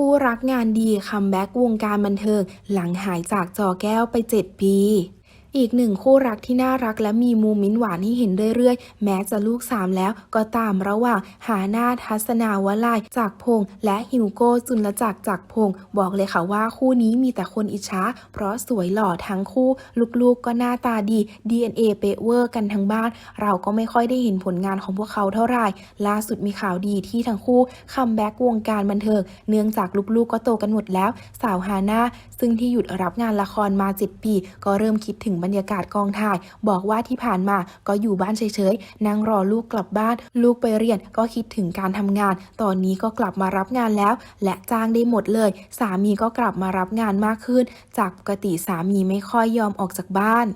คู่รักงานดีคัมแบ็กวงการบันเทิงหลังหายจากจอแก้วไป 7 ปี อีกหนึ่งคู่รักที่น่ารักและมีมูมิ้นหวานให้เห็นเรื่อยๆ แม้จะลูกสามแล้วก็ตามระหว่างหาหน้าทัศนาวลายจากพง และฮิวโก้จุลจักรจากพง บอกเลยค่ะว่าคู่นี้มีแต่คนอิจฉาเพราะสวยหล่อทั้งคู่ลูกๆก็หน้าตาดี DNA เปเวอร์กันทั้งบ้าน เราก็ไม่ค่อยได้เห็นผลงานของพวกเขาเท่าไหร่ล่าสุดมีข่าวดีที่ทั้งคู่คัมแบ็กวงการบันเทิงเนื่องจากลูกๆก็โตกันหมดแล้ว สาวฮาน่าซึ่งที่หยุดรับงานละครมา 7 ปี ก็เริ่มคิดถึงบรรยากาศกองถ่าย บอกว่าที่ผ่านมาก็อยู่บ้านเฉยๆ นั่งรอลูกกลับบ้าน ลูกไปเรียนก็คิดถึงการทำงาน ตอนนี้ก็กลับมารับงานแล้ว และจ้างได้หมดเลย สามีก็กลับมารับงานมากขึ้น จากปกติสามีไม่ค่อยยอมออกจากบ้าน